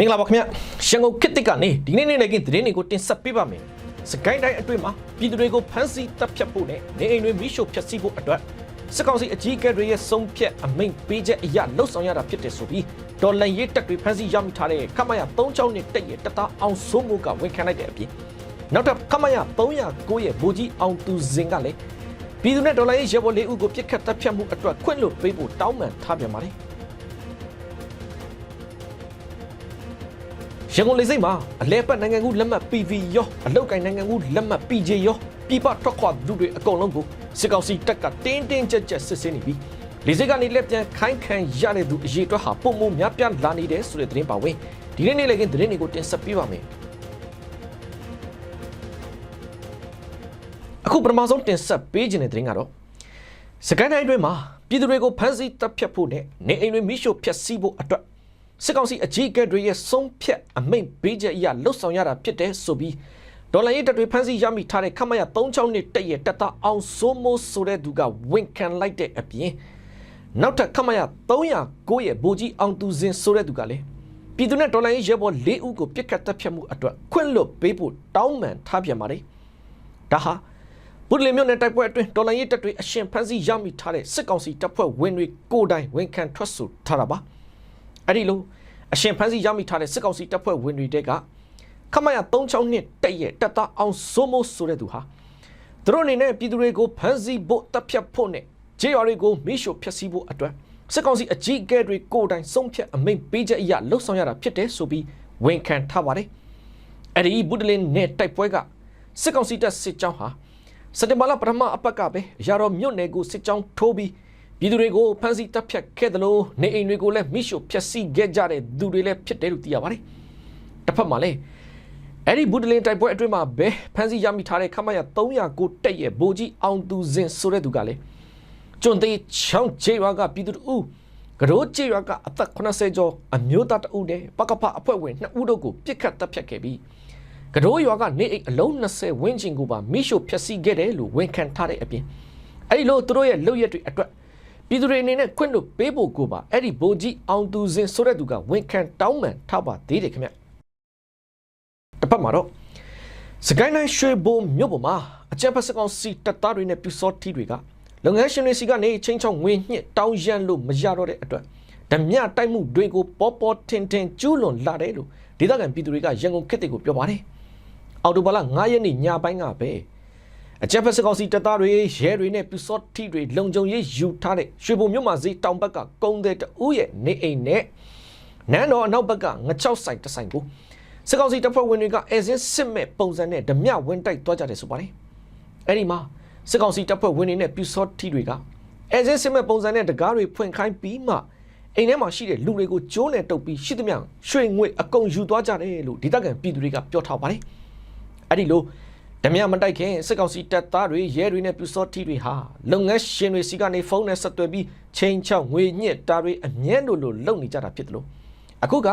မင်္ဂလာပါခင်ဗျရှန်ကုန်ခေတ်တစ်ကနေဒီနေ့နေ့နေ့ကသတင်းတွေကိုတင်ဆက်ပေးပါမယ်စကိုင်းတိုင်းအတွင်းမှာပြည်သူတွေကိုဖမ်းဆီးတပ်ဖြတ်ဖို့နဲ့နေအိမ်တွေမိရှို့ဖျက်ဆီးဖို့အတွက်စစ်ကောင်စီအကြီးအကဲတွေရဲ့ဆုံးဖြတ်အမိန့်ပေးချက်အရလှုပ်ဆောင်ရတာဖြစ်တယ်ဆိုပြီးဒေါ်လန်ရေးတပ်တွေဖမ်းဆီးရမိထားတဲ့ခမရ3ချောင်းနဲ့တက်ရဲ့တသားအောင်စိုးမှုကဝန်ခံလိုက်တဲ့အပြင်နောက်ထပ်ခမရ309ရဲ့ဘူကြီးအောင်သူစင်ကလည်းပြည်သူနဲ့ဒေါ်လန်ရေးရဲဘော်လေးဦးကိုပြစ်ခတ်တပ်ဖြတ်မှုအတွက်ခွင့်လွှတ်ပေးဖို့တောင်းပန်ထားပြန်ပါတယ် ရန်ကုန်လေဆိပ်မှာအလဲပတ်နိုင်ငံကူးလက်မှတ် PV ရောအလုတ်ကိုင်နိုင်ငံကူးလက်မှတ် PJ ရောပြပထွက်ခွာသူတွေအကုန်လုံးကိုစစ်ကောင်စီတပ်ကတင်းတင်းကြပ်ကြပ်စစ်ဆေးနေပြီးလေဆိပ်ကနေလက်ပြန်ခိုင်းခံရတဲ့သူအရေးအတွက်ဟာပုံမှုများပြားလာနေတယ်ဆိုတဲ့သတင်းပါဝင်ဒီနေ့နေ့လည်းကသတင်းတွေကိုတင်ဆက်ပေးပါမယ်အခုပထမဆုံးတင်ဆက်ပေးခြင်းတဲ့သတင်းကတော့စကိုင်းတိုင်းအတွင်းမှာပြည်သူတွေကိုဖမ်းဆီးတပ်ဖြတ်ဖို့နဲ့နေအိမ်တွေမိရှို့ဖျက်ဆီးဖို့အတွက် စစ်ကောင်စီအကြီးအကဲတွေရဲ့ဆုံးဖြတ်အမိန့်ပေးချက်အရလှုပ်ဆောင်ရတာဖြစ်တယ်ဆိုပြီးဒေါ်လာရေးတပ်တွေဖမ်းဆီးရမိထားတဲ့ခမရ36နှစ်တက်ရဲ့တပ်သားအောင်စိုးမိုးဆိုတဲ့သူကဝန်ခံလိုက်တဲ့အပြင်နောက်ထပ်ခမရ309ရဲ့ဗိုလ်ကြီးအောင်သူစင်ဆိုတဲ့သူကလည်းပြည်သူနဲ့ဒေါ်လာရေးရဲဘော်၄ဦးကိုပြစ်ခတ်တပ်ဖြတ်မှုအတွက်ခွင့်လွှတ်ပေးဖို့တောင်းပန်ထားပြန်ပါတယ်ဒါဟာဗုဒ္ဓလင်မြို့နယ်တိုက်ပွဲအတွင်းဒေါ်လာရေးတပ်တွေအရှင်ဖမ်းဆီးရမိထားတဲ့စစ်ကောင်စီတပ်ဖွဲ့ဝင်တွေကိုယ်တိုင်ဝန်ခံထွက်ဆိုထားတာပါ အဲ့ဒီလိုအရှင်ဖန်းစီရမိထားတဲ့စစ်ကောင်စီတပ်ဖွဲ့ဝင်တွေတဲကခမရ36နှစ်တက်ရဲ့တပ်သားအောင်စိုးမိုးဆိုတဲ့သူဟာသူတို့အနေနဲ့ပြည်သူတွေကိုဖမ်းဆီးဖို့တပ်ဖြတ်ဖို့နဲ့ဂျေရွာတွေကိုမိရှို့ဖျက်ဆီးဖို့အတွက်စစ်ကောင်စီအကြီးအကဲတွေကိုယ်တိုင်ဆုံးဖြတ်အမိန့်ပေးချက်အရလှုပ်ဆောင်ရတာဖြစ်တယ်ဆိုပြီးဝန်ခံထားပါတယ်အဲ့ဒီဗုဒ္ဓလင်နဲ့တိုက်ပွဲကစစ်ကောင်စီတပ်စစ်ကြောင်းဟာစက်တင်ဘာလပထမအပတ်ကပဲရာတော်မြို့နယ်ကိုစစ်ကြောင်းထိုးပြီး ပြည်သူတွေကိုဖမ်းဆီးတပ်ဖြတ်ခဲ့တယ်လို့နေအိမ်တွေကိုလည်းမိရှို့ဖျက်ဆီးခဲ့ကြတဲ့သူတွေလည်းဖြစ်တယ်လို့သိရပါတယ်။တစ်ဖက်မှာလည်းအဲ့ဒီဘူဒလင်တိုက်ပွဲအတွင်းမှာပဲဖမ်းဆီးရမိထားတဲ့ခမရ309တက်ရဲ့ဗိုလ်ကြီးအောင်သူစင်ဆိုတဲ့သူကလည်းကျွန်းသေးချောင်းချေရွာကပြည်သူတို့ကရိုးချေရွာကအသက်80ကျော်အမျိုးသားတအုပ်နဲ့ပကဖအဖွဲ့ဝင်2ဦးတို့ကိုပြစ်ခတ်တပ်ဖြတ်ခဲ့ပြီးကရိုးရွာကနေအိမ်အလုံး20ဝန်းကျင်ကိုပါမိရှို့ဖျက်ဆီးခဲ့တယ်လို့ဝန်ခံထားတဲ့အပြင်အဲ့ဒီလိုသူတို့ရဲ့လုပ်ရက်တွေအတွက် ပြည်သူတွေအနေနဲ့ခွင့်လွှတ်ပေးဖို့ကိုပါအဲ့ဒီဗိုလ်ကြီးအောင်သူစင်ဆိုတဲ့သူကဝန်ခံတောင်းပန်ထားပါသေးတယ်ခင်ဗျတစ်ပတ်မှာတော့စကိုင်းတိုင်းရွှေဘိုမြို့ပေါ်မှာအကြံဖက်စကောင်စီတပ်သားတွေနဲ့ပြူစောထီတွေကလုပ်ငန်းရှင်တွေစီကနေချင်းချောင်းငွေညှစ်တောင်းရမ်းလို့မရတော့တဲ့အတွက်ဓမြတိုက်မှုတွေကိုပေါ်ပေါ်ထင်ထင်ကျူးလွန်လာတယ်လို့ဒေသခံပြည်သူတွေကရန်ကုန်ခေတ်တွေကိုပြောပါတယ်အော်တိုဘာလ9ရက်နေ့ညပိုင်းကပဲ အကြက်ဖက်စကောင်စီတပ်သားတွေရဲတွေနဲ့ပြူစောတိတွေလုံခြုံရေးယူထားတဲ့ရွှေဘုံမြို့မှာဈေးတောင်ဘက်ကကုန်းတဲ့တူရဲ့နေအိမ်နဲ့နန်းတော်အနောက်ဘက်ကငချောက်ဆိုင်တစ်ဆိုင်ကိုစကောင်စီတပ်ဖွဲ့ဝင်တွေကအဲစင်းစစ်မဲ့ပုံစံနဲ့ဓမြဝင်တိုက်သွားကြတယ်ဆိုပါတယ်အဲ့ဒီမှာစကောင်စီတပ်ဖွဲ့ဝင်တွေနဲ့ပြူစောတိတွေကအဲစင်းစစ်မဲ့ပုံစံနဲ့တကားတွေဖွင့်ခိုင်းပြီးမှအိမ်ထဲမှာရှိတဲ့လူတွေကိုကျိုးနဲ့တုပ်ပြီးရှိသမျှရွှေငွေအကုန်ယူသွားကြတယ်လို့ဒေသခံပြည်သူတွေကပြောထားပါတယ်အဲ့ဒီလို ဓမြမတိုက်ခင်စစ်ကောင်စီတပ်သားတွေရဲတွေနဲ့ပြူစောထီတွေဟာလုပ်ငန်းရှင်တွေစီကနေဖုန်းနဲ့ဆက်သွယ်ပြီးချိန်ချောက်ငွေညှစ်တာတွေအမြဲလိုလိုလုပ်နေကြတာဖြစ်တယ်လို့အခုက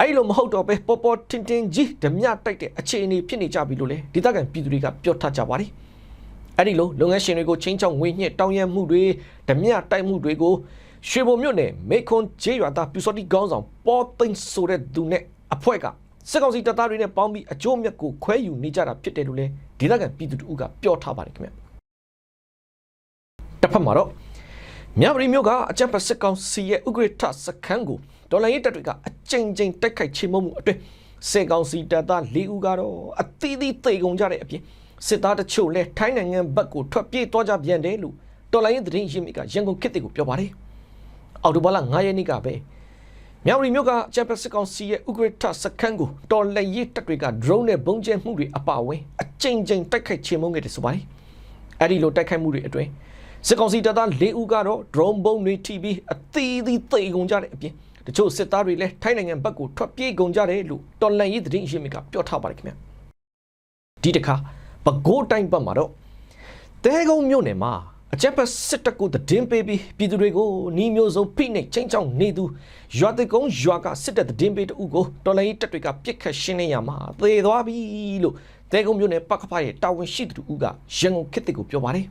အဲ့လိုမဟုတ်တော့ပဲပေါ်ပေါ်တင်တင်ကြီးဓမြတိုက်တဲ့အခြေအနေဖြစ်နေကြပြီလို့လေဒေသခံပြည်သူတွေကပြောထားကြပါတယ်အဲ့ဒီလိုလုပ်ငန်းရှင်တွေကိုချိန်ချောက်ငွေညှစ်တောင်းရမ်းမှုတွေဓမြတိုက်မှုတွေကိုရွှေဘုံမြို့နယ်မေခွန်ကျေးရွာသားပြူစောတိကောင်းဆောင်ပေါ်သိန်းဆိုတဲ့သူနဲ့အဖွဲ့က စစ်ကောင်စီတပ်သားတွေနဲ့ပေါင်းပြီးအကျိုးမြတ်ကိုခွဲယူနေကြတာဖြစ်တယ်လို့လည်းဒေသခံပြည်သူတို့ကပြောထားပါတယ်ခင်ဗျတစ်ဖက်မှာတော့မြဝတီမြို့ကအကြံပတ်စစ်ကောင်စီရဲ့ဥက္ကဋ္ဌစခန်းကိုဒေါ်လာရေးတပ်တွေကအကြိမ်ကြိမ်တိုက်ခိုက်ချေမှုမှုအတွင်းစစ်ကောင်စီတပ်သား၄ဦးကတော့အသီးသီးသေကုန်ကြတဲ့အပြင်စစ်သားတချို့လည်းထိုင်းနိုင်ငံဘက်ကိုထွက်ပြေးသွားကြပြန်တယ်လို့ဒေါ်လာရေးသတင်းရင်းမြစ်ကရန်ကုန်ခေတ်တွေကိုပြောပါတယ်အော်တိုဘာလ9ရက်နေ့ကပဲ မြောက်ရီမြို့ကဂျပန်စစ်ကောင်စီရဲ့ဥက္ကဋ္ဌစခန်းကိုတော်လက်ရေးတပ်တွေက drone နဲ့ဘုံကျဲမှုတွေအပါအဝင်အကြိမ်ကြိမ်တိုက်ခိုက်ချေမှုန်းခဲ့တယ်ဆိုပါတယ်။အဲဒီလိုတိုက်ခိုက်မှုတွေအတွင်းစစ်ကောင်စီတပ်သား၄ဦးကတော့ drone ဘုံတွေထိပြီးအသီးသီးသေကုန်ကြတဲ့အပြင်တချို့စစ်သားတွေလည်းထိုင်းနိုင်ငံဘက်ကိုထွက်ပြေးကုန်ကြတယ်လို့တော်လန်ရေးသတင်းရင်းမြစ်ကပြောထားပါတယ်ခင်ဗျ။ဒီတစ်ခါပဲခူးတိုင်းဘက်မှာတော့တဲကုန်းမြို့နယ်မှာ အကြက်ပတ်စစ်တပ်ကိုတည်င်းပေးပြီးပြည်သူတွေကိုနှီးမျိုးစုံဖိနှိပ်ချင်းချောင်းနေသူရွာတကုန်းရွာကစစ်တပ်တည်င်းပေးတူကိုတော်လိုင်းတပ်တွေကပြစ်ခတ်ရှင်းနေရမှာသေသွားပြီလို့တဲကုန်းမြို့နယ်ပကဖရဲ့တာဝန်ရှိသူကရန်ကုန်ခေတ်ကိုပြောပါတယ်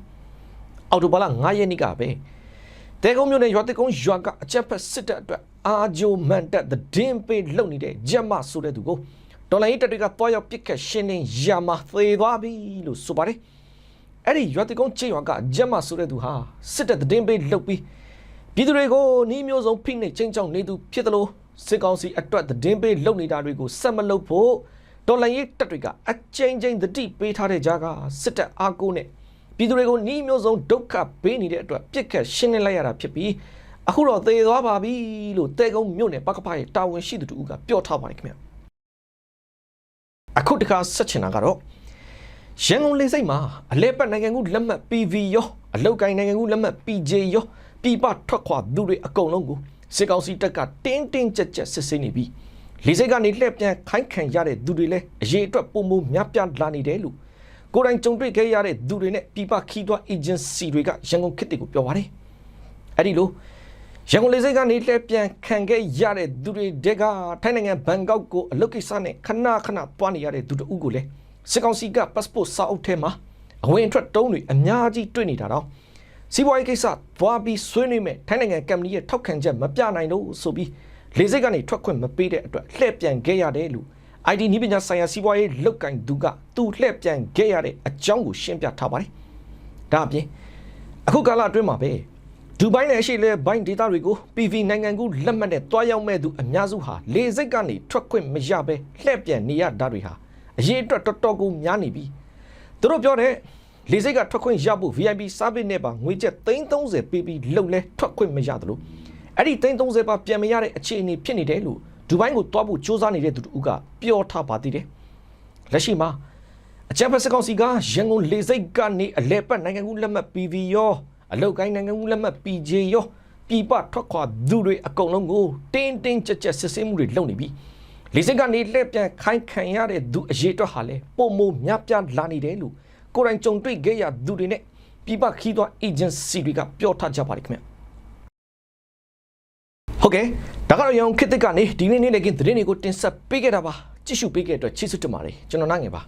အော်တိုဘာလ9ရက်နေ့ကပဲတဲကုန်းမြို့နယ်ရွာတစ်ကုန်းရွာကအကြက်ဖက်စစ်တပ်အတွက်အာဂျိုမန်တက်သဒင်းပေးလုပ်နေတဲ့ဂျက်မဆိုတဲ့သူကိုဒေါ်လာရေးတပ်တွေကတွားရောက်ပစ်ခတ်ရှင်းလင်းရာမှာသေသွားပြီလို့ဆိုပါတယ် အဲ့ဒီရွာတစ်ကုန်းချေရွာကဂျက်မဆိုတဲ့သူဟာစစ်တပ်သဒင်းပေးလုပ်ပြီးပြည်သူတွေကိုနှီးမျိုးစုံဖိနှိပ်ချင်းချောင်းနေသူဖြစ်တယ်လို့စစ်ကောင်စီအတွက်သဒင်းပေးလုပ်နေတာတွေကိုဆက်မလုပ်ဖို့ဒေါ်လာရေးတပ်တွေကအချိန်ချင်းသတိပေးထားတဲ့ကြားကစစ်တပ်အားကိုးနဲ့ပြည်သူတွေကိုနှီးမျိုးစုံဒုက္ခပေးနေတဲ့အတွက်ပြစ်ခတ်ရှင်းလင်းလိုက်ရတာဖြစ်ပြီးအခုတော့သေသွားပါပြီလို့တဲကုန်းမြို့နယ်ပကပရဲ့တာဝန်ရှိသူတူကပြောထားပါတယ်ခင်ဗျအခုတခါဆက်ချင်တာကတော့ ရန်ကုန်လေစိတ်မှာအလဲပတ်နိုင်ငံကူလက်မှတ် PV ရောအလောက်ကိုင်းနိုင်ငံကူလက်မှတ် PJ ရောပြည်ပထွက်ခွာသူတွေအကုန်လုံးကိုစစ်ကောင်စီတပ်ကတင်းတင်းကြပ်ကြပ်စစ်ဆေးနေပြီးလေစိတ်ကနေလှည့်ပြန်ခိုင်းခံရတဲ့သူတွေလည်းအရေးအတွက်ပုံမှုများပြားလာနေတယ်လို့ကိုယ်တိုင်ကြုံတွေ့ခဲ့ရတဲ့သူတွေနဲ့ပြပခီးသွွားအေဂျင်စီတွေကရန်ကုန်ခေတ်တွေကိုပြောပါတယ်။အဲ့ဒီလိုရန်ကုန်လေဆိပ်ကနေလှည့်ပြန်ခံခဲ့ရတဲ့သူတွေတက်ကထိုင်းနိုင်ငံဘန်ကောက်ကိုအလုပ်ကိစ္စနဲ့ခဏခဏတွားနေရတဲ့သူတဦးကိုလည်း စစ်ကောင်စီက passport စာအုပ်ထဲမှာအဝင်အထွက်တုံးတွေအများကြီးတွေ့နေတာတော့စီးပွားရေးကိစ္စတွားပြီးဆွေးနွေးမဲ့ထိုင်းနိုင်ငံကမ္ပဏီရဲ့ထောက်ခံချက်မပြနိုင်လို့ဆိုပြီးလေဆိပ်ကနေထွက်ခွင့်မပေးတဲ့အတွက်လှည့်ပြန်ခဲ့ရတယ်လို့ ID နီးပညာဆိုင်ရာစီးပွားရေးလုတ်ကင်သူကသူ့လှည့်ပြန်ခဲ့ရတဲ့အကြောင်းကိုရှင်းပြထားပါတယ်။ဒါအပြင်အခုကာလအတွင်းမှာပဲဒူဘိုင်းနဲ့အရှိလဲဘိုင်းဒေတာတွေကို PV နိုင်ငံကူလက်မှတ်နဲ့တွားရောက်မဲ့သူအများစုဟာလေစိတ်ကနေထွက်ခွင့်မရဘဲလှည့်ပြန်နေရတာတွေဟာ အရေးအတွက်တော်တော်ကိုများနေပြီ။သူတို့ပြောတဲ့လေစိတ်ကထွက်ခွင့်ရဖို့ VIP service နဲ့ပါငွေကျပ်330ပေးပြီးလုံလဲထွက်ခွင့်မရသလိုအဲ့ဒီ330ပါပြန်မရတဲ့အခြေအနေဖြစ်နေတယ်လို့ဒူဘိုင်းကိုတွားဖို့စ조사နေတဲ့သူတို့ကပြောထားပါသေးတယ်။လက်ရှိမှာအကြံဖက်စကောင်စီကရန်ကုန်လေစိတ်ကနေအလဲပတ်နိုင်ငံကူးလက်မှတ် PV ရောအလောက်ကိုင်းနိုင်ငံကူးလက်မှတ် PJ ရောပြည်ပထွက်ခွာသူတွေအကုန်လုံးကိုတင်းတင်းကြပ်ကြပ်စစ်ဆေးမှုတွေလုပ်နေပြီ။ လေစိတ်ကနေလှည့်ပြန်ခိုင်းခံရတဲ့သူအရေးအတွက်ဟာလဲပုံမများပြားလာနေတယ်လို့ကိုယ်တိုင်ကြုံတွေ့ခဲ့ရသူတွေနဲ့ပြည်ပခီးသွွား agency တွေကပြောထားကြပါတယ်ခင်ဗျ။ဟုတ်ကဲ့ဒါကတော့ရောင်ခစ်တစ်ကနေဒီနေ့နေ့လည်းကင်းသတင်းတွေကိုတင်ဆက်ပေးခဲ့တာပါကြည့်ရှုပေးခဲ့တဲ့အတွက်ကျေးဇူးတင်ပါတယ်ကျွန်တော်နိုင်ငယ်ပါ